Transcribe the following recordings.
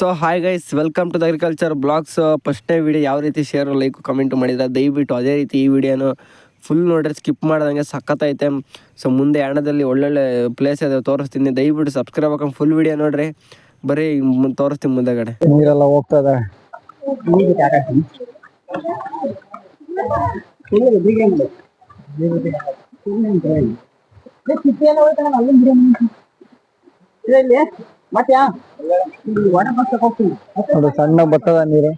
So hi guys welcome to the agriculture blogs ಫಸ್ಟ್ನೇ video ಯಾವ ರೀತಿ ಶೇರ್ ಲೈಕ್ ಕಮೆಂಟ್ ಮಾಡಿದ್ರೆ ದಯವಿಟ್ಟು ಅದೇ ರೀತಿ ಈ ವಿಡಿಯೋನು ಫುಲ್ ನೋಡ್ರಿ ಸ್ಕಿಪ್ ಮಾಡ್ದಂಗೆ ಸಖತ್ತೈತೆ ಸೊ ಮುಂದೆ ಯಾಣದಲ್ಲಿ ಒಳ್ಳೊಳ್ಳೆ ಪ್ಲೇಸ್ ಇದೆ ತೋರಿಸ್ತೀನಿ. ದಯವಿಟ್ಟು ಸಬ್ಸ್ಕ್ರೈಬ್ ಹಾಕೊಂಡು ಫುಲ್ ವಿಡಿಯೋ ನೋಡ್ರಿ. ಬರೀ ತೋರಿಸ್ತೀನಿ ಮುಂದೆಗಡೆ. ನೀರೆಲ್ಲ ಹೋಗ್ತದೆ. ನೋಡಿ ಸಣ್ಣ ಬತ್ತದ ನೀರು.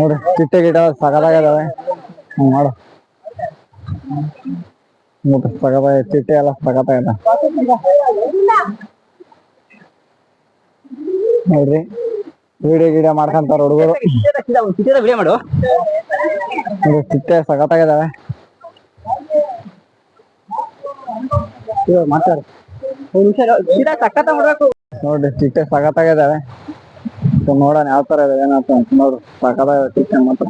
ನೋಡಿ ಚಿಟ್ಟೆ ಗಿಡ ಸಗದಾಗದಾವೆ ಮಾಡು ನೋಡ್ರಿ ಸಗದ ಚಿಟ್ಟೆ ಎಲ್ಲ ಸಗದಾಗದ ನೋಡ್ರಿ ವಿಡಿಯೋ ಗಿಡಿಯೋ ಮಾಡ್ಕೊಂತಾರ ಹುಡುಗರು. ವಿಡಿಯೋ ಮಾಡು ನೋಡಿ ಚಿಟ್ಟೆ ಸಗತ್ತಾಗಿದಾವೆ ಮಾತಾಡು. ಸಖತ್ ಮಾಡ್ಬೇಕು ನೋಡ್ರಿ ಚಿಟ್ಟೆ ಸಗತ್ತಾಗಿದಾವೆ ಸೊ ನೋಡೋಣ ಯಾವ ತರ ಇದೆ, ಏನಂತ ನೋಡ್ರಿ. ಸಗತ್ತಾಗಿದೆ ಚಿಟ್ಟೆ ಮಾತ್ರ.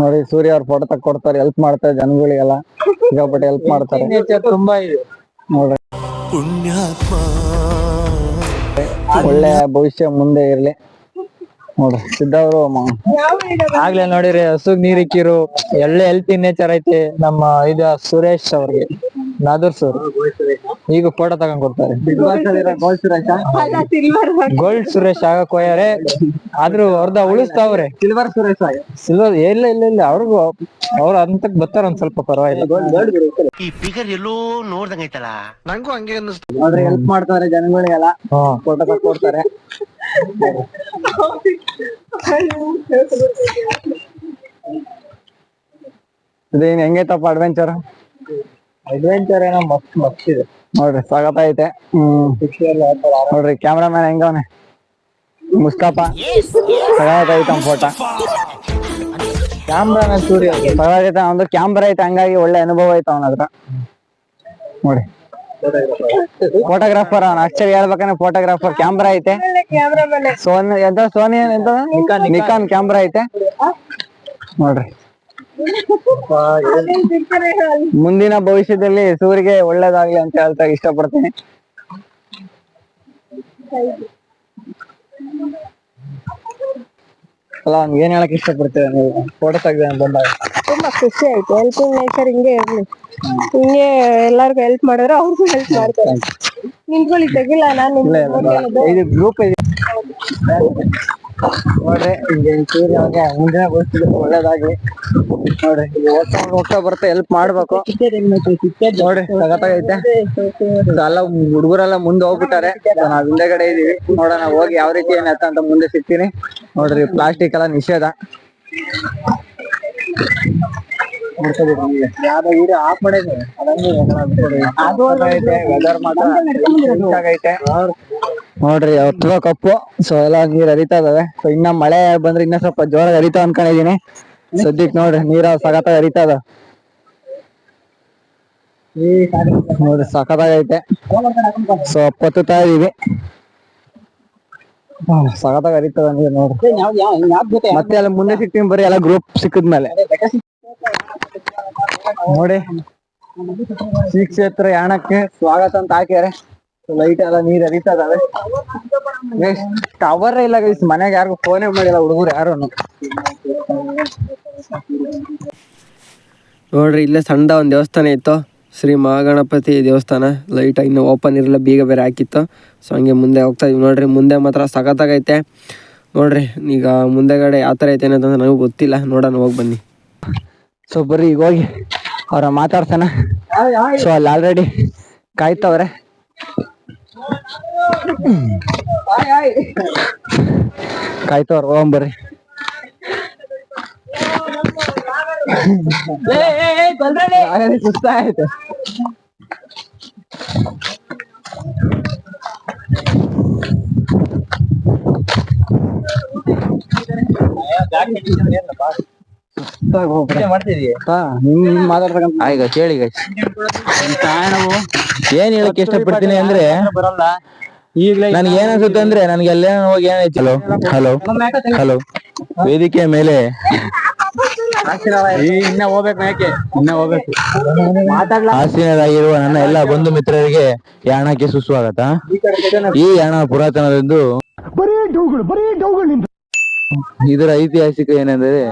ನೋಡಿ, ಸೂರ್ಯ ಅವ್ರ ಫೋಟೋ ತಕ್ಕ ಕೊಡ್ತಾರೆ ಹೆಲ್ಪ್ ಮಾಡ್ತಾರೆ ಜನಗಳಿಗೆಲ್ಲ. ಸಿಗಾಪಟ್ಟೆ ಹೆಲ್ಪ್ ಮಾಡ್ತಾರೆ. ತುಂಬಾ ಇದೆ ನೋಡ್ರಿ. ಒಳ್ಳೆ ಭವಿಷ್ಯ ಮುಂದೆ ಇರ್ಲಿ. ನೋಡ್ರಿ ಸಿದ್ದವರು ಆಗ್ಲೇ ನೋಡಿರಿ ಹಸುಗ್ ನೀರ್ ಇಕ್ಕಿರು ಒಳ್ಳೆ ಹೆಲ್ತ್ ನೇಚರ್ ಐತಿ ನಮ್ಮ ಇದ ಸುರೇಶ್ ಅವ್ರಿಗೆ ನಾದೂರ್ ಸರ್. ಈಗ ಫೋಟೋ ತಗೊಂಡ್ ಕೊಡ್ತಾರೆ. ಗೋಲ್ಡ್ ಸುರೇಶ್ ಆಗಕ್ ಹೋಯಾರೆ ಆದ್ರೂ ಅವ್ರದ ಉಳಿಸ್ತಾವ್ರೆ. ಸಿಲ್ವರ್ ಸುರೇಶ್ ಸಿಲ್ವರ್ ಇಲ್ಲ ಇಲ್ಲ ಇಲ್ಲ ಅವ್ರಿಗೂ ಅವ್ರ ಅಂತಕ್ ಬರ್ತಾರ ಒಂದ್ ಸ್ವಲ್ಪ ಪರವಾಗಿಲ್ಲ. ಈ ಫಿಗರ್ ಎಲ್ಲೋ ನೋಡ್ದಂಗೈತಲ್ಲ ನಂಗೂ ಹಂಗೆ ಅನ್ನಿಸ್ತು. ಹೆಲ್ಪ್ ಮಾಡ್ತಾರೆ ಜನಗಳಿಗೆಲ್ಲ ಫೋಟೋ ತಗೊಂಡ್ ಕೊಡ್ತಾರೆ. ಇದೇನ್ ಹೆಂಗೈತಪ್ಪ ಅಡ್ವೆಂಚರ್ ಅಡ್ವೆಂಚರ್ ಏನೋ ಮಸ್ತ್ ಮಸ್ತ್ ಇದೆ. ನೋಡ್ರಿ ಸ್ವಾಗತ ಐತೆ. ಹ್ಮ್. ನೋಡ್ರಿ ಕ್ಯಾಮ್ರಾಮನ್ ಹೆಂಗವನೆ ಮುಸ್ತಫ ಐತೆ ಫೋಟೋ ಕ್ಯಾಮ್ರಾನ ಸೂರ್ಯ ಐತೆ ಒಂದು ಕ್ಯಾಮ್ರಾ ಐತೆ ಹಂಗಾಗಿ ಒಳ್ಳೆ ಅನುಭವ ಐತೆ ಅವನ ಹತ್ರ. ನೋಡಿ. ಫೋಟೋಗ್ರಾಫರ್ ಅವನ. ಆಕ್ಚುಲಿ ಹೇಳ್ಬೇಕಂದ್ರೆ ಫೋಟೋಗ್ರಾಫರ್ ಕ್ಯಾಮ್ರಾ ಐತೆ. ಸೋನಿ ಎಂತ ಸೋನಿ ಎಂತ? ನಿಕಾನ್ ಕ್ಯಾಮ್ರಾ ಐತೆ. ನೋಡ್ರಿ. ಮುಂದಿನ ಭವಿಷ್ಯದಲ್ಲಿ ಸೂರಿಗೆ ಒಳ್ಳೇದಾಗ್ಲಿ ಅಂತ ಹೇಳ್ತಾ ಇಷ್ಟಪಡ್ತೀನಿ. ಅಲ್ಲ ಅವ್ನ್ ಏನ್ ಹೇಳಕ್ ಇಷ್ಟಪಡ್ತೀರ ನೀವು? ಫೋಟೋ ತೆಗ್ದ ಬಂದಾಗ. ತುಂಬಾ ಖುಷಿ ಆಯ್ತು. ಹೆಲ್ಪಿಂಗ್ ನೇಚರ್ ಹಿಂಗೆ ಇರ್ಲಿ. ಹಿಂಗೆ ಎಲ್ಲಾರ್ಗು ಹೆಲ್ಪ್ ಮಾಡಿದ್ರೆ ಅವ್ರಿಗೂ ಹೆಲ್ಪ್ ಮಾಡ್ತಾರೆ. ನಿಂತ್ಕೊಳ್ಳಿ ತೆಗಿಲ್ಲ ನಾನು ಇದು ಗ್ರೂಪ್ ಇದೆ. ನೋಡ್ರಿ ಸೂರ್ಯ ಅವ್ರಿಗೆ ಮುಂದಿನ ಭವಿಷ್ಯದಲ್ಲಿ ಒಳ್ಳೇದಾಗ್ಲಿ ನೋಡ್ರಿ ಹೋಗ್ತಾ ಹೋಗ್ತಾ ಬರ್ತಾ ಹೆಲ್ಪ್ ಮಾಡ್ಬೇಕು. ನೋಡ್ರಿ ಸಗತ್ತಾಗೈತೆ ಎಲ್ಲ ಹುಡುಗರೆಲ್ಲ ಮುಂದೆ ಹೋಗ್ಬಿಟ್ಟಾರೆ. ನಾವ್ ಹಿಂದೆಗಡೆ ಇದೀವಿ. ನೋಡೋಣ ಹೋಗಿ ಯಾವ ರೀತಿ ಏನತ್ತ ಅಂತ ಮುಂದೆ ಸಿಗ್ತೀನಿ. ನೋಡ್ರಿ ಪ್ಲಾಸ್ಟಿಕ್ ಎಲ್ಲ ನಿಷೇಧ. ಯಾವ್ದೋ ವಿಡಿಯೋ ಆಫ್ ಮಾಡಿದ್ರೆ ವೆದರ್ ಮಾತ್ರ ನೋಡ್ರಿ ಹತ್ತದ ಕಪ್ಪು. ಸೊ ಎಲ್ಲ ನೀರ್ ಹರಿತಾ ಇದಾವೆ. ಸೊ ಇನ್ನ ಮಳೆ ಬಂದ್ರೆ ಇನ್ನ ಸ್ವಲ್ಪ ಜೋರ ಹರಿತಾ ಅನ್ಕೊಂಡಿದೀನಿ. ಸದ್ಯಕ್ ನೋಡ್ರಿ, ನೀರ ಸಖತ್ ಹರಿತಾ ಇದಾವ. ನೋಡ್ರಿ ಸಖತ್ತಾಗೈತೆ ಸೊ ಪತ್ತುತ್ತಾ ಇದೀವಿ. ಸಖತ್ ಹರಿತದ ನೀರ್ ನೋಡ್ರಿ. ಮತ್ತೆ ಎಲ್ಲ ಮುಂದೆ ಸಿಗ್ತೀನಿ ಬರೀ ಎಲ್ಲ ಗ್ರೂಪ್ ಸಿಕ್ಕದ್ಮೇಲೆ. ನೋಡಿ. ಶ್ರೀ ಕ್ಷೇತ್ರ ಯಾಣಕ್ಕೆ ಸ್ವಾಗತ ಅಂತ ಹಾಕ್ಯಾರೆ. ಲೈಟ್ ಎಲ್ಲ ನೀರ್ ಹರಿತದವೆ. ಟವರ್ ಇಲ್ಲ ಗೈಸ್ ಮನೆಗೆ ಯಾರಿಗೂ ಫೋನೇ ಮಾಡಿಲ್ಲ ಹುಡುಗರು ಯಾರು ನೋಡ್ರಿ ಇಲ್ಲೇ ಸಣ್ಣ ಒಂದು ದೇವಸ್ಥಾನ ಇತ್ತು. ಶ್ರೀ ಮಹಾಗಣಪತಿ ದೇವಸ್ಥಾನ. ಲೈಟ್ ಇನ್ನು ಓಪನ್ ಇರಲಿಲ್ಲ ಬೀಗ ಬೇರೆ ಹಾಕಿತ್ತು. ಸೊ ಹಂಗೆ ಮುಂದೆ ಹೋಗ್ತಾ ಇದೀವಿ. ನೋಡ್ರಿ ಮುಂದೆ ಮಾತ್ರ ಸಖತ್ತಾಗೈತೆ ನೋಡ್ರಿ ಈಗ ಮುಂದೆಗಡೆ ಯಾವ ಥರ ಐತೆ ಅಂತಂದ್ರೆ ನನಗೂ ಗೊತ್ತಿಲ್ಲ. ನೋಡೋಣ ಹೋಗಿ ಬನ್ನಿ. ಸೊ ಬರ್ರಿ ಈಗ ಹೋಗಿ. ಅವ್ರ ಮಾತಾಡ್ತಾನ ಸೊ ಅಲ್ಲಿ ಆಲ್ರೆಡಿ ಕಾಯ್ತವ್ರೆ. ಕಾಯ್ತವ್ರ ಹೋಗಂ ಬರ್ರಿ. ಸುಸ್ತಾಯ್ತು ಈಗ ಕೇಳಿ. ಏನ್ ಹೇಳಕ್ ಇಷ್ಟಪಡ್ತೀನಿ ಅಂದ್ರೆ ಬರಲ್ಲ ಈಗ್ಲೇ ನನ್ಗೆ ಏನ್ ಅನ್ಸುತ್ತೆ ಅಂದ್ರೆ ನನ್ಗೆ ಎಲ್ಲ ಹೋಗಿ ಏನೈತಿ ಹಲೋ ಹಲೋ ಹಲೋ. ವೇದಿಕೆ ಮೇಲೆ. ಇನ್ನ ಹೋಗ್ಬೇಕು ಯಾಕೆ ಇನ್ನ ಹೋಗ್ಬೇಕು. ಆಸೀನರಾಗಿರುವ ನನ್ನ ಎಲ್ಲ ಬಂಧು ಮಿತ್ರರಿಗೆ ಯಾಣಕ್ಕೆ ಸುಸ್ವಾಗತ. ಈ ಯಾಣ ಪುರಾತನದೆಂದು ಇದರ ಐತಿಹಾಸಿಕ ಏನಂದ್ರೆ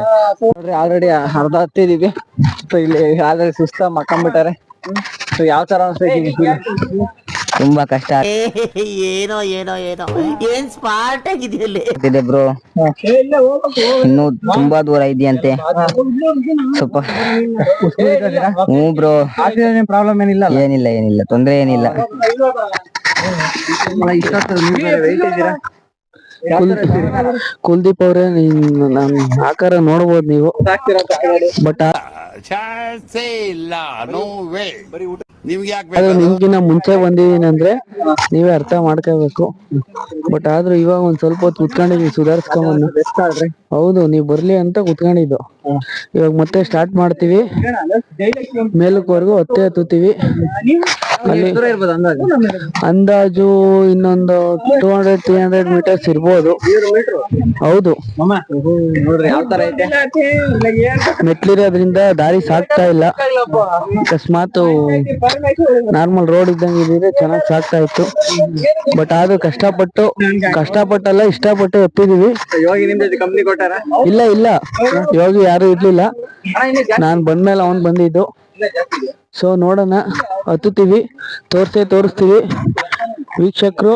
ನೋಡ್ರಿ ಆಲ್ರೆಡಿ ಅರ್ಧ ಹತ್ತಿದೀವಿ. ಸೊ ಇಲ್ಲಿ ಆಲ್ರೆಡಿ ಸುಸ್ತ ಮಕ್ಕಂಬಿಟ್ಟಾರೆ ಸೊ ಯಾವ ತರ ಅನ್ಸ್ತೈತಿ ತುಂಬಾ ಕಷ್ಟ ಏನೋ ಏನೋ ಏನೋ. ಏನ್ ಸ್ಮಾರ್ಟ್ ಆಗಿದೆಯಲ್ಲಿ ಬ್ರೋ ಇನ್ನು ತುಂಬಾ ದೂರ ಇದೆಯಂತೆ. ಸ್ವಲ್ಪ ಹ್ಞೂ ಬ್ರೋ ಪ್ರಾಬ್ಲಮ್ ಏನಿಲ್ಲ ಏನಿಲ್ಲ ಏನಿಲ್ಲ. ತೊಂದ್ರೆ ಏನಿಲ್ಲ. ಕುಲ್ದೀಪ್ ಅವ್ರೆ ನಾನು ಆಕಾರ ನೋಡ್ಬೋದು ನೀವು. ಬಟ್ ಅದು ನಿಮ್ಗಿನ್ನ ಮುಂಚೆ ಬಂದಿದ್ದೀನಿ ಅಂದ್ರೆ ನೀವೇ ಅರ್ಥ ಮಾಡ್ಕೋಬೇಕು. ಬಟ್ ಆದ್ರೂ ಇವಾಗ ಒಂದ್ ಸ್ವಲ್ಪ ಹೊತ್ತು ಕುತ್ಕೊಂಡಿದ್ವಿ ಸುಧಾರಿಸ್ಕೊಂಬಂದು. ಹೌದು ನೀವ್ ಬರ್ಲಿ ಅಂತ ಕುತ್ಕೊಂಡಿದ್ದು. ಇವಾಗ ಮತ್ತೆ ಸ್ಟಾರ್ಟ್ ಮಾಡ್ತೀವಿ. ಮೇಲಕ್ವರೆಗೂ ಹೊತ್ತೆ ಹತ್ತುತ್ತೀವಿ. ಅಲ್ಲಿ ಅಂದಾಜು. ಇನ್ನೊಂದು two hundred three hundred metres ಇರ್ಬೋದು. ಹೌದು. ಮೆಟ್ಲಿರೋದ್ರಿಂದ ದಾರಿ ಸಾಕ್ತಾ ಇಲ್ಲ. ಅಕಸ್ಮಾತ್ ನಾರ್ಮಲ್ ರೋಡ್ ಇದ್ದಂಗೆ ಇದ್ರೆ ಚೆನ್ನಾಗಿ ಸಾಕ್ತಾ ಇತ್ತು. ಬಟ್ ಆದ್ರೂ ಕಷ್ಟಪಟ್ಟು ಕಷ್ಟಪಟ್ಟಲ್ಲ ಇಷ್ಟಪಟ್ಟು ಎತ್ತಿದೀವಿ ಇಲ್ಲ ಇಲ್ಲ. ಯೋಗಿ ಯಾರು ಇರ್ಲಿಲ್ಲ. ನಾನ್ ಬಂದ್ಮೇಲೆ ಅವನ್ ಬಂದಿದ್ದು. ಸೊ ನೋಡೋಣ. ಹತ್ತುತ್ತೀವಿ. ತೋರ್ಸೇ ತೋರಿಸ್ತೀವಿ. ವೀಕ್ಷಕರು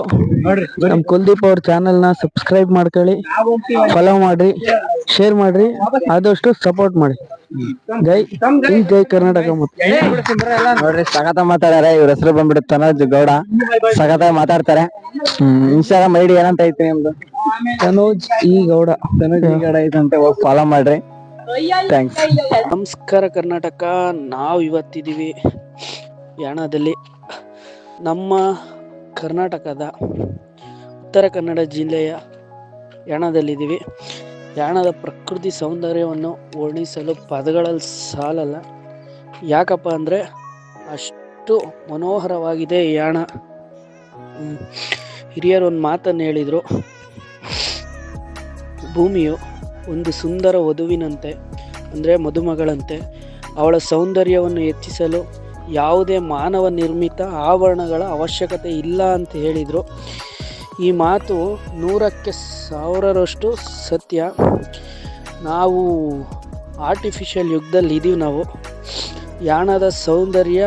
ನಮ್ ಕುಲ್ದೀಪ್ ಅವ್ರ ಚಾನೆಲ್ನ ಸಬ್ಸ್ಕ್ರೈಬ್ ಮಾಡ್ಕೊಳ್ಳಿ. ಫಾಲೋ ಮಾಡ್ರಿ. ಶೇರ್ ಮಾಡ್ರಿ. ಆದಷ್ಟು ಸಪೋರ್ಟ್ ಮಾಡಿ ಜೈ ಜೈ ಕರ್ನಾಟಕ ನೋಡ್ರಿ ಸಗತ ಮಾತಾಡ್ಯಾರ. ಇವ್ರ ಹೆಸರು ಬಂದ್ಬಿಟ್ಟು ತನೋಜ್ ಗೌಡ. ಸಗತ ಮಾತಾಡ್ತಾರೆ. ಹ್ಮ್. ಇನ್ಸ್ಟಾಗ್ರಾಮ್ ಐಡಿ ಏನಂತ ಐತಿ ನಿಮ್ದು? ತನೋಜ್ ಈ ಗೌಡ. ತನೋಜ್ ಈ ಗೌಡ ಐತಂತೆ. ಹೋಗಿ ಫಾಲೋ ಮಾಡ್ರಿ. ಥ್ಯಾಂಕ್ಸ್ ನಮಸ್ಕಾರ ಕರ್ನಾಟಕ. ನಾವು ಇವತ್ತಿದ್ದೀವಿ ಯಾಣದಲ್ಲಿ. ನಮ್ಮ ಕರ್ನಾಟಕದ ಉತ್ತರ ಕನ್ನಡ ಜಿಲ್ಲೆಯ ಯಾಣದಲ್ಲಿದ್ದೀವಿ ಯಾಣದ ಪ್ರಕೃತಿ ಸೌಂದರ್ಯವನ್ನು ವರ್ಣಿಸಲು ಪದಗಳಲ್ಲಿ ಸಾಲಲ್ಲ. ಯಾಕಪ್ಪ ಅಂದರೆ ಅಷ್ಟು ಮನೋಹರವಾಗಿದೆ ಯಾಣ. ಹಿರಿಯರು ಒಂದು ಮಾತನ್ನು ಹೇಳಿದರು. ಭೂಮಿಯು ಒಂದು ಸುಂದರ ವಧುವಿನಂತೆ, ಅಂದರೆ ಮದುಮಗಳಂತೆ, ಅವಳ ಸೌಂದರ್ಯವನ್ನು ಹೆಚ್ಚಿಸಲು ಯಾವುದೇ ಮಾನವ ನಿರ್ಮಿತ ಆವರಣಗಳ ಅವಶ್ಯಕತೆ ಇಲ್ಲ ಅಂತ ಹೇಳಿದರು. ಈ ಮಾತು ನೂರಕ್ಕೆ ಸಾವಿರರಷ್ಟು ಸತ್ಯ. ನಾವು ಆರ್ಟಿಫಿಷಿಯಲ್ ಯುಗದಲ್ಲಿ ಇದ್ದೀವಿ ನಾವು. ಯಾಣದ ಸೌಂದರ್ಯ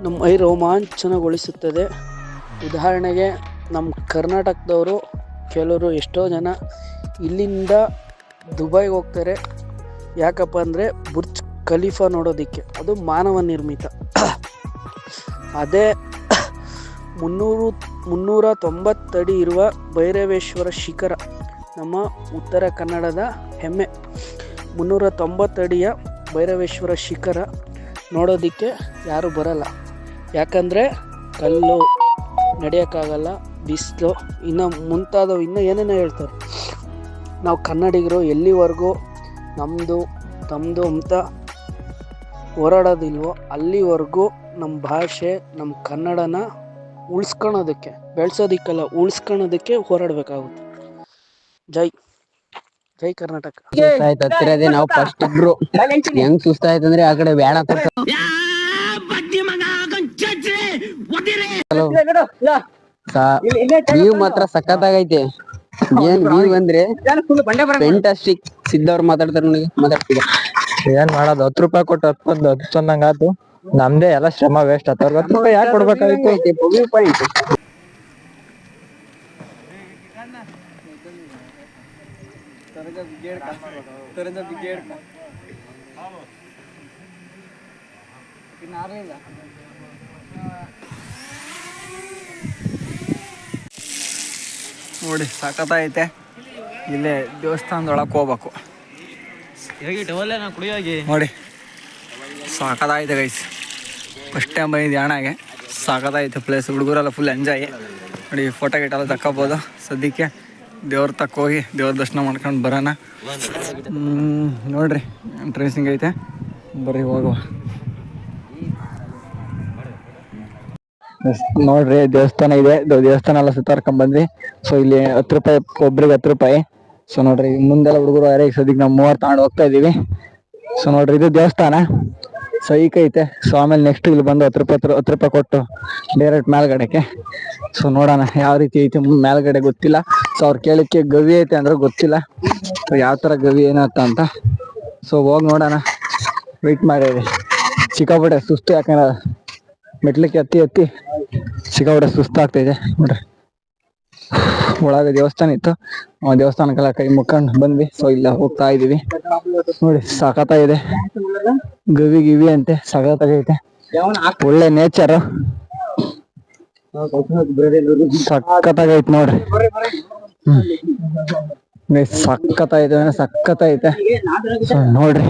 ನಮ್ಮ ಐ ರೋಮಾಂಚನಗೊಳಿಸುತ್ತದೆ. ಉದಾಹರಣೆಗೆ, ನಮ್ಮ ಕರ್ನಾಟಕದವರು ಕೆಲವರು ಎಷ್ಟೋ ಜನ ಇಲ್ಲಿಂದ ದುಬೈಗೆ ಹೋಗ್ತಾರೆ. ಯಾಕಪ್ಪ ಅಂದರೆ ಬುರ್ಜ್ ಖಲೀಫಾ ನೋಡೋದಕ್ಕೆ. ಅದು ಮಾನವ ನಿರ್ಮಿತ. ಅದೇ ಮುನ್ನೂರು, ಮುನ್ನೂರ ತೊಂಬತ್ತಡಿ ಇರುವ ಭೈರವೇಶ್ವರ ಶಿಖರ ನಮ್ಮ ಉತ್ತರ ಕನ್ನಡದ ಹೆಮ್ಮೆ. ಮುನ್ನೂರ ತೊಂಬತ್ತಡಿಯ ಭೈರವೇಶ್ವರ ಶಿಖರ ನೋಡೋದಕ್ಕೆ ಯಾರು ಬರಲ್ಲ. ಯಾಕಂದರೆ ಕಲ್ಲು, ನಡೆಯೋಕ್ಕಾಗಲ್ಲ, ಬಿಸಿಲು, ಇನ್ನು ಮುಂತಾದವು ಇನ್ನೂ ಏನೇನೋ ಹೇಳ್ತಾರೆ. ನಾವು ಕನ್ನಡಿಗರು ಎಲ್ಲಿವರೆಗೂ ನಮ್ಮದು ತಮ್ಮದು ಅಂತ ಹೋರಾಡೋದಿಲ್ವೋ ಅಲ್ಲಿವರೆಗೂ ನಮ್ಮ ಭಾಷೆ ನಮ್ಮ ಕನ್ನಡನ ಉಳಿಸ್ಕೊಳೋದಕ್ಕೆ ಬೆಳೆಸೋದಿಕ್ಕಲ್ಲ ಉಳಿಸ್ಕೊಳೋದಕ್ಕೆ ಹೋರಾಡಬೇಕಾಗುತ್ತೆ. ಜೈ ಜೈ ಕರ್ನಾಟಕ. ಹತ್ತಿರದೇ ನಾವು ಫಸ್ಟ್ ಇಬ್ರು. ಹೆಂಗ್ ಸುಸ್ತಾಯ್ತು ಅಂದ್ರೆ ಆ ಕಡೆ ಬೇಡ ನೀವು ಮಾತ್ರ ಸಖತ್ತಾಗೈತೆ. ಏನ್ ವ್ಯೂ ಅಂದ್ರೆ? ಫೆಂಟಾಸ್ಟಿಕ್ ಸಿದ್ದವ್ರು ಮಾತಾಡ್ತಾರೆ ನನಗೆ ಮಾತಾಡ್ತಿದ್ದೆ ಏನ್ ಮಾಡೋದು ಹತ್ತು ರೂಪಾಯಿ ಕೊಟ್ಟು ಹತ್ಕೊಂಡ್ ಹತ್ತೊಂದಂಗ ಆತು. ನಮ್ದೇ ಎಲ್ಲ ಶ್ರಮ ವೇಸ್ಟ್ ಆತ. ಅವ್ರಿಗೆ ಹತ್ತು ರೂಪಾಯಿ ಯಾಕೆ ಕೊಡ್ಬೇಕಾಗಿತ್ತು? ವ್ಯೂ ಪಾಯಿಂಟ್ ನೋಡಿ ಸಖತ್ತೈತೆ ಇಲ್ಲೇ ದೇವಸ್ಥಾನದೊಳಗೆ ಹೋಗ್ಬೇಕು. ನೋಡಿ ಸಾಕದಾಯ್ತು ಗೈಸ್ ಫಸ್ಟ್ ಟೈಮ್ ಬಂದಿದ್ದು ಯಾಣಾಗೆ ಸಾಕದಾಯ್ತು ಪ್ಲೇಸ್ ಹುಡುಗರೆಲ್ಲ ಫುಲ್ ಎಂಜಾಯ್ ನೋಡಿ ಫೋಟೋ ಗಿಟೆಲ್ಲ ತಕ್ಕೋಬೋದು. ಸದ್ಯಕ್ಕೆ ದೇವ್ರ ತಕ್ಕ ಹೋಗಿ ದೇವ್ರ ದರ್ಶನ ಮಾಡ್ಕೊಂಡು ಬರೋಣ. ಹ್ಞೂ ನೋಡ್ರಿ ಟ್ರೇಸಿಂಗ್ ಐತೆ ಬರ್ರಿ ಹೋಗುವ. ನೋಡ್ರಿ, ದೇವಸ್ಥಾನ ಇದೆ. ದೇವಸ್ಥಾನ ಎಲ್ಲ ಸುತ್ತಾರ್ಕೊಂಡ್ ಬಂದ್ವಿ. ಸೊ ಇಲ್ಲಿ ಹತ್ತು ರೂಪಾಯಿ, ಒಬ್ರಿಗೆ ಹತ್ತು ರೂಪಾಯಿ. ಸೊ ನೋಡ್ರಿ, ಮುಂದೆಲ್ಲ ಹುಡುಗರು ಯಾರೇ ಸದ್ಯಕ್ಕೆ ನಾವು ಮೂವತ್ತು ತಗೊಂಡು ಹೋಗ್ತಾ ಇದೀವಿ ಸೊ ನೋಡ್ರಿ, ಇದು ದೇವಸ್ಥಾನ. ಸೊ ಈಗ ಐತೆ. ಸೊ ಆಮೇಲೆ ನೆಕ್ಸ್ಟ್ ಇಲ್ಲಿ ಬಂದು ಹತ್ತು ರೂಪಾಯಿ ಹತ್ತು ರೂಪಾಯಿ ಕೊಟ್ಟು ಡೈರೆಕ್ಟ್ ಮೇಲ್ಗಡೆಗೆ. ಸೊ ನೋಡೋಣ ಯಾವ ರೀತಿ ಐತೆ ಮೇಲ್ಗಡೆ ಗೊತ್ತಿಲ್ಲ. ಸೊ ಅವ್ರು ಕೇಳಕ್ಕೆ ಗವಿ ಐತೆ ಅಂದ್ರೆ ಗೊತ್ತಿಲ್ಲ. ಸೊ ಯಾವ ಥರ ಗವಿ ಏನತ್ತ ಅಂತ. ಸೊ ಹೋಗಿ ನೋಡೋಣ. ವೆಯ್ಟ್ ಮಾಡಿ ಸಿಕ್ಕಾಪಟ್ಟೆ ಸುಸ್ತು ಯಾಕಂದ್ರೆ ಮೆಟ್ಲಿಕ್ಕೆ ಎತ್ತಿ ಹತ್ತಿ ಸಿಕ್ಕಾಪಟ್ಟೆ ಸುಸ್ತಾಗ್ತಾ ಇದೆ. ನೋಡ್ರಿ. ಒಳಗೆ ದೇವಸ್ಥಾನ ಇತ್ತು. ಆ ದೇವಸ್ಥಾನಕ್ಕೆಲ್ಲ ಕೈ ಮುಕ್ಕೊಂಡು ಬಂದ್ವಿ. ಸೊ ಇಲ್ಲ ಹೋಗ್ತಾ ಇದೀವಿ ನೋಡಿ ಸಖತ್ತಾಗಿದೆ ಗವಿ ಗಿವಿ ಅಂತೆ ಸಖತ್ತಾಗೈತೆ ಒಳ್ಳೆ ನೇಚರ್ ಸಖತ್ತಾಗೈತೆ ನೋಡ್ರಿ. ಹ್ಮ್. ಸಖತ್ತಾಯ್ತು ಸೊ ನೋಡ್ರಿ.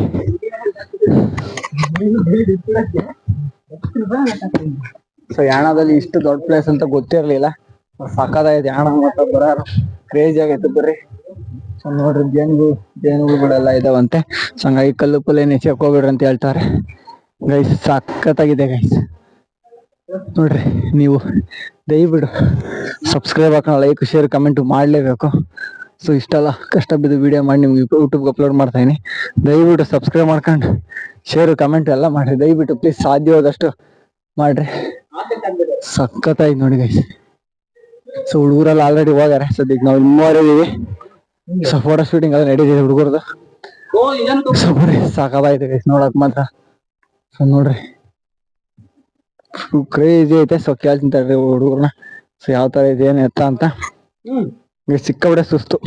ಸೊ ಯಾಣದಲ್ಲಿ ಇಷ್ಟು ದೊಡ್ಡ ಪ್ಲೇಸ್ ಅಂತ ಗೊತ್ತಿರ್ಲಿಲ್ಲ. ಸಕ್ಕದಾಯ್ತು ಯಾಣ, ಮತ್ತೆ ಬರೋರು. ಕ್ರೇಜಿ ಆಗೈತೆ ಬರ್ರಿ. ಸೊ ನೋಡ್ರಿ ಜೇನುಗಳು ಜೇನುಗಳೆಲ್ಲ ಇದಾವಂತೆ. ಸೊ ಹಂಗಾಗಿ ಕಲ್ಲು ಪಲ್ಲೆ ನೆಚ್ಚಕ್ ಹೋಗ್ಬಿಡ್ರಿ ಅಂತ ಹೇಳ್ತಾರೆ. ಗೈಸ್ ಸಕ್ಕತ್ತಾಗಿದೆ ಗೈಸ್ ನೋಡ್ರಿ, ನೀವು ದಯವಿಡು. ಸಬ್ಸ್ಕ್ರೈಬ್ ಹಾಕೋಣ ಲೈಕ್ ಶೇರ್ ಕಮೆಂಟ್ ಮಾಡಲೇಬೇಕು. ಸೊ ಇಷ್ಟೆಲ್ಲ ಕಷ್ಟ ಬಿದ್ದು ವಿಡಿಯೋ ಮಾಡಿ ನಿಮ್ಗೆ ಯೂಟ್ಯೂಬ್ಗೆ ಅಪ್ಲೋಡ್ ಮಾಡ್ತಾ ಇದೀನಿ ದಯವಿಟ್ಟು ಸಬ್ಸ್ಕ್ರೈಬ್ ಮಾಡ್ಕೊಂಡು ಶೇರ್ ಕಮೆಂಟ್ ಎಲ್ಲ ಮಾಡಿ. ದಯವಿಟ್ಟು ಪ್ಲೀಸ್ ಸಾಧ್ಯವಾದಷ್ಟು ಮಾಡ್ರಿ. ಸಖತ್ತಾಯ್ತು ನೋಡಿ ಗೈಸ್ ಸೊ ಹುಡುಗರಲ್ಲಿ ಆಲ್ರೆಡಿ ಹೋಗ್ಯಾರ. ಸದ್ಯಕ್ಕೆ ನಾವು ಮೂವರೇ ಇದೀವಿ. ಸೊ ಫೋಟೋ ಶೂಟಿಂಗ್ ಎಲ್ಲ ನಡೀತಿದೆ ಹುಡುಗರದು. ಸೊ ಬರೀ ಸಾಕಾಯ್ತು ಗೈಸ್ ನೋಡಕ್ ಮಾತ್ರ. ಸೊ ನೋಡ್ರಿ. ಕ್ರೇಜಿ ಐತೆ. ಸೊ ಕೇಳ್ತೀನಿ ತಡ್ರಿ ಹುಡುಗರ್ನ ಸೊ ಯಾವ ತರ ಇದೆ, ಏನ್ ಎತ್ತ ಅಂತ. ಸಿಕ್ಕಾಬಿಡೆ ಸುಸ್ತು.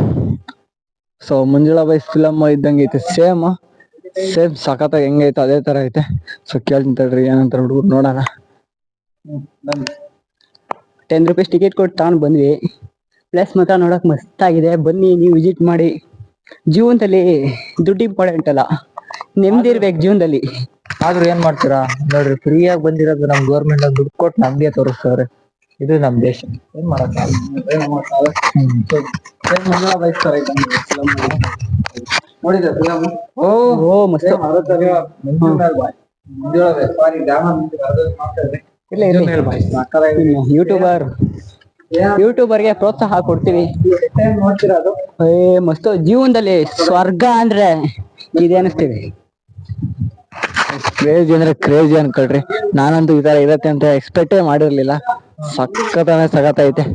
ಸೊ ಮಂಜುಳಾ ಬೈಸ್ ಫಿಲಮ್ ಇದ್ದಂಗೆ ಐತೆ. ಸೇಮ್ ಸೇಮ್ ಸಖತ್ತಾಗಿ ಹೆಂಗೈತೆ, ಅದೇ ತರ ಐತೆ. ಸೊ ಕೇಳ್ತೀನಿ ತಡ್ರಿ ಏನಂತ ಹುಡುಗರು ನೋಡೋಣ. ಟೆನ್ ರುಪೀಸ್ ಟಿಕೆಟ್ ಕೊಟ್ಟು ತಗೊಂಡ್ ಬಂದ್ವಿ. ಪ್ಲಸ್ ಮಾತ್ರ ನೋಡಕ್ ಮಸ್ತ್ ಆಗಿದೆ. ಬನ್ನಿ ನೀವು ವಿಸಿಟ್ ಮಾಡಿ. ಜೀವನದಲ್ಲಿ ದುಡ್ಡು ಇಂಪಾರ್ಟೆಂಟ್ ಅಲ್ಲ. ನೆಮ್ಮದಿ ಇರ್ಬೇಕು ಜೀವನದಲ್ಲಿ. ಆದ್ರೂ ಏನ್ ಮಾಡ್ತೀರಾ? ನೋಡ್ರಿ ಫ್ರೀಯಾಗಿ ಬಂದಿರೋದು ನಮ್ ಗೌರ್ಮೆಂಟ್ ದುಡ್ಡು ಕೊಟ್ಟು ನಮ್ಗೆ ತೋರಿಸ್ತಾರೆ. ಇದು ನಮ್ ದೇಶ. ಏನ್ ಮಾಡಕ್ ಓ ಮಸ್ತ್. ಇಲ್ಲ ಇರ್ಲಿ ಯೂಟ್ಯೂಬರ್ ಯೂಟ್ಯೂಬರ್ಗೆ ಪ್ರೋತ್ಸಾಹ ಕೊಡ್ತೀವಿ. ನೋಡ್ತಿರೋದು ಏ ಮಸ್ತ್. ಜೀವನದಲ್ಲಿ ಸ್ವರ್ಗ ಅಂದ್ರೆ ಇದೆ ಅನಿಸ್ತೀವಿ ಕ್ರೇಜಿ ಅಂದ್ರೆ ಕ್ರೇಜಿ ಅನ್ಕೊಳ್ರಿ. ನಾನಂತೂ ಈ ತರ ಇರತ್ತೆ ಅಂತ ಎಕ್ಸ್ಪೆಕ್ಟೇ ಮಾಡಿರ್ಲಿಲ್ಲ. ಸಖತ್ತಾನೆ ಐತೆ.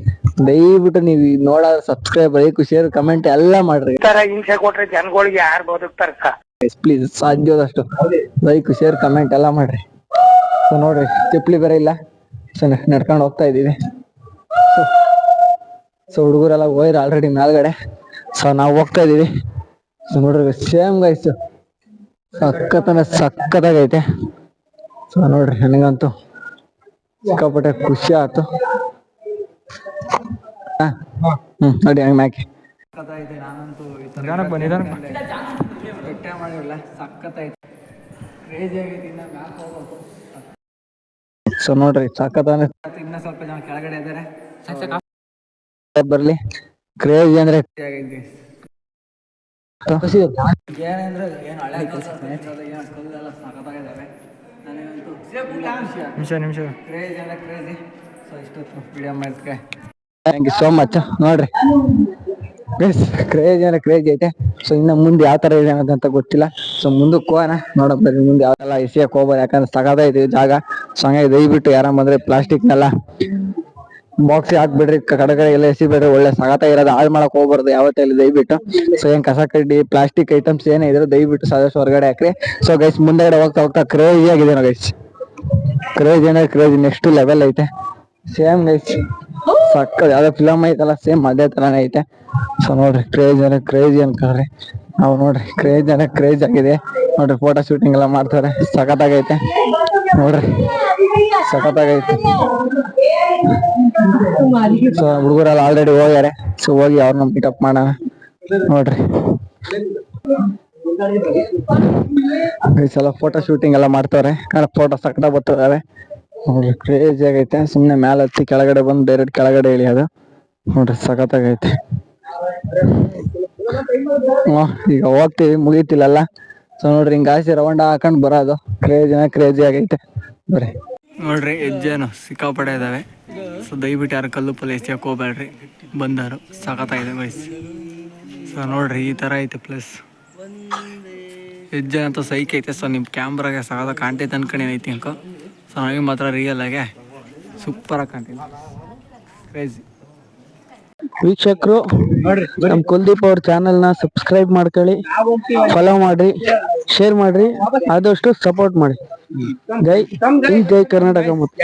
ದಯವಿಟ್ಟು ನೀವು ನೋಡ ಸಬ್ಸ್ಕ್ರೈಬ್ ಲೈಕ್ ಶೇರ್ ಕಮೆಂಟ್ ಎಲ್ಲ ಮಾಡ್ರಿ. ಹಿಂಸೆ ಕೊಟ್ರೆ ಜನಗಳಿಗೆ ಯಾರು ಬದುಕ್ತಾರ ಪ್ಲೀಸ್ ಸಾಧ್ಯದಷ್ಟು ಲೈಕ್ ಶೇರ್ ಕಮೆಂಟ್ ಎಲ್ಲ ಮಾಡ್ರಿ. ಸೊ ನೋಡ್ರಿ ತಿಪ್ಲಿ ಬೇರೆ ಇಲ್ಲ. ಸೊ ನಡ್ಕೊಂಡು ಹೋಗ್ತಾ ಇದ್ದೀವಿ. ಸೊ ಹುಡುಗರೆಲ್ಲ ಹೋಯ್ರು ಆಲ್ರೆಡಿ ಮೇಲ್ಗಡೆ. ಸೊ ನಾವು ಹೋಗ್ತಾ ಇದೀವಿ ಸೊ ನೋಡ್ರಿ ಸೇಮ್ ಗೈಸ್ ಸಖತ್ತನ ಸಖತ್ತಾಗೈತೆ ಸೊ ನೋಡ್ರಿ ನನಗಂತೂ ಸಿಕ್ಕಾಪಟ್ಟೆ ಖುಷಿ ಆಯ್ತು. ಹಾ ಹ್ಮ್ ನೋಡಿ ಹಂಗೆ ಮ್ಯಾಕೆ ಸೊ ನೋಡ್ರಿ ಸಾಕತಾನೆ. ಇನ್ನ ಸ್ವಲ್ಪ ಜನ ಕೆಳಗಡೆ ಇದಾರೆ. ಬರ್ಲಿ? ಕ್ರೇಜ್ ಅಂದ್ರೆ ಏನಂದ್ರೆ ಏನು ಹಳೆ ಏನು ಕಲ್ಲೆಲ್ಲ ನಿಮಿಷ ನಿಮಿಷ. ಕ್ರೇಜಿ ಅಂದ್ರೆ ಕ್ರೇಜಿ ಸೊ ಇಷ್ಟೊತ್ತು ವಿಡಿಯೋ ಮಾಡಿದ್ಕೆ ಥ್ಯಾಂಕ್ ಯು ಸೋ ಮಚ್ ನೋಡ್ರಿ. ಕ್ರೇಜಿ ಅಂದ್ರೆ ಕ್ರೇಜ್ ಐತೆ. ಸೊ ಇನ್ನ ಮುಂದೆ ಯಾವ ತರ ಇದೆ ಅನ್ನೋದಂತ ಗೊತ್ತಿಲ್ಲ. ಸೊ ಮುಂದಕ್ಕೆ ಹೋಗೋಣ. ನೋಡಕ್ ಬರ್ರಿ ಮುಂದೆ ಯಾವೆಲ್ಲ ಎಸಿಯಕ್ ಹೋಗ್ಬೋದು. ಯಾಕಂದ್ರೆ ತಗದ ಇದೆ ಜಾಗ. ಸೊ ಹಂಗಾಗಿ ದಯವಿಟ್ಟು ಯಾರ ಬಂದ್ರೆ ಪ್ಲಾಸ್ಟಿಕ್ನೆಲ್ಲ ಬಾಕ್ಸ್ ಹಾಕ್ಬಿಡ್ರಿ. ಕಡೆಗಡೆ ಎಲ್ಲ ಎಸಿಬೇಡ್ರಿ. ಒಳ್ಳೆ ಸಗತ ಇರೋದು. ಹಾಳು ಮಾಡಕ್ ಹೋಗ್ಬಾರ್ದು ಯಾವತ್ತಲ್ಲಿ ದಯವಿಟ್ಟು. ಸೊ ಏನ್ ಕಸ ಕಡ್ಡಿ ಪ್ಲಾಸ್ಟಿಕ್ ಐಟಮ್ಸ್ ಏನೇ ಇದ್ರೆ ದಯವಿಟ್ಟು ಸಾದಷ್ಟು ಹೊರಗಡೆ ಹಾಕ್ರಿ. ಸೊ ಗೈಸ್ ಮುಂದೆಗಡೆ ಹೋಗ್ತಾ ಹೋಗ್ತಾ ಕ್ರೇಜಿ ಆಗಿದೆ ಗೈಸ್ ಕ್ರೇಜ್ ಏನಾದ್ರೆ ಕ್ರೇಜ್ ನೆಕ್ಸ್ಟ್ ಲೆವೆಲ್ ಐತೆ. ಸೇಮ್ ಗೈಸ್ ಸಕ್ಕ ಯಾವ್ದೋ ಫಿಲಮ್ ಐತಲ್ಲ ಸೇಮ್ ಅದೇ ತರಾನೇ ಐತೆ. ಸೊ ನೋಡ್ರಿ ಕ್ರೇಜ್ ಅಂದ್ರೆ ಕ್ರೇಜಿ ಅನ್ಕೊಳ್ರಿ ನಾವು ನೋಡ್ರಿ ಕ್ರೇಜ್ ಅಂದ್ರೆ ಕ್ರೇಜ್ ಆಗಿದೆ. ನೋಡ್ರಿ ಫೋಟೋ ಶೂಟಿಂಗ್ ಎಲ್ಲ ಮಾಡ್ತಾರೆ. ಸಖತ್ತಾಗೈತೆ. ನೋಡ್ರಿ, ಸಖತ್ತಾಗೈತೆ. ಸೊ ಹುಡುಗರೆಲ್ಲ ಆಲ್ರೆಡಿ ಹೋಗ್ಯಾರೆ. ಸೊ ಹೋಗಿ ಅವ್ರನ್ನ ಪಿಕಪ್ ಮಾಡೋಣ. ನೋಡ್ರಿ. ಈ ಸಲ ಫೋಟೋ ಶೂಟಿಂಗ್ ಎಲ್ಲ ಮಾಡ್ತಾವ್ರೆ. ಫೋಟೋ ಸಕ್ಕತ್ತಾಗ ಬರ್ತಿದಾವೆ ನೋಡ್ರಿ ಕ್ರೇಜಿ ಆಗೈತೆ. ಸುಮ್ನೆ ಮ್ಯಾಲ ಹತ್ತಿ ಕೆಳಗಡೆ ಬಂದು ಡೈರೆಕ್ಟ್ ಕೆಳಗಡೆ ಇಳಿಯೋದು ನೋಡ್ರಿ, ಸಖತ್ತಾಗೈತೆ. ಈಗ ಹೋಗ್ತೀವಿ ಮುಗೀತಿಲ್ಲಲ್ಲ ಸೊ ನೋಡ್ರಿ, ಹಿಂಗ ಆಸೆ ರೌಂಡ್ ಹಾಕೊಂಡ್ ಬರೋದು ಕ್ರೇಜಿನ ಕ್ರೇಜಿ ಆಗೈತೆ. ಬರ್ರಿ. ನೋಡ್ರಿ, ಹೆಜ್ಜೆನು ಸಿಕ್ಕಾಪಡೆ ಇದಾವೆ. ಸೊ ದಯವಿಟ್ಟು ಯಾರು ಕಲ್ಲು ಪಲ್ಲೆ ಎಸ್ಯಕ್ ಹೋಗ್ಬೇಡ್ರಿ. ಬಂದಾರು. ಸಖತ್ತಾಗಿದೆ ವಯಸ್ಸು ಸೊ ನೋಡ್ರಿ, ಈ ತರ ಐತೆ ಪ್ಲಸ್ ಹೆಜ್ಜೆ ಅಂತ ಸೈಕ್ ಐತೆ. ಸೊ ನಿಮ್ಮ ಕ್ಯಾಮ್ರಾಗೆ ಸಾದ ಕಾಣ್ತೈತೆ ಅನ್ಕೊಂಡು ಐತಿ ಅಂಕ ಸೊ ಮಾತ್ರ ರಿಯಲ್ ಆಗಿ ಸೂಪರಾಗಿ ಕಾಣ್ತೈತೆ ಕ್ರೇಜಿ ವೀಕ್ಷಕರು ನಮ್ ಕುಲ್ದೀಪ್ ಅವ್ರ ಚಾನೆಲ್ನ ಸಬ್ಸ್ಕ್ರೈಬ್ ಮಾಡ್ಕೊಳ್ಳಿ ಫಾಲೋ ಮಾಡ್ರಿ ಶೇರ್ ಮಾಡ್ರಿ ಆದಷ್ಟು ಸಪೋರ್ಟ್ ಮಾಡಿ ಜೈ ಜೈ ಕರ್ನಾಟಕ ಮತ್ತು.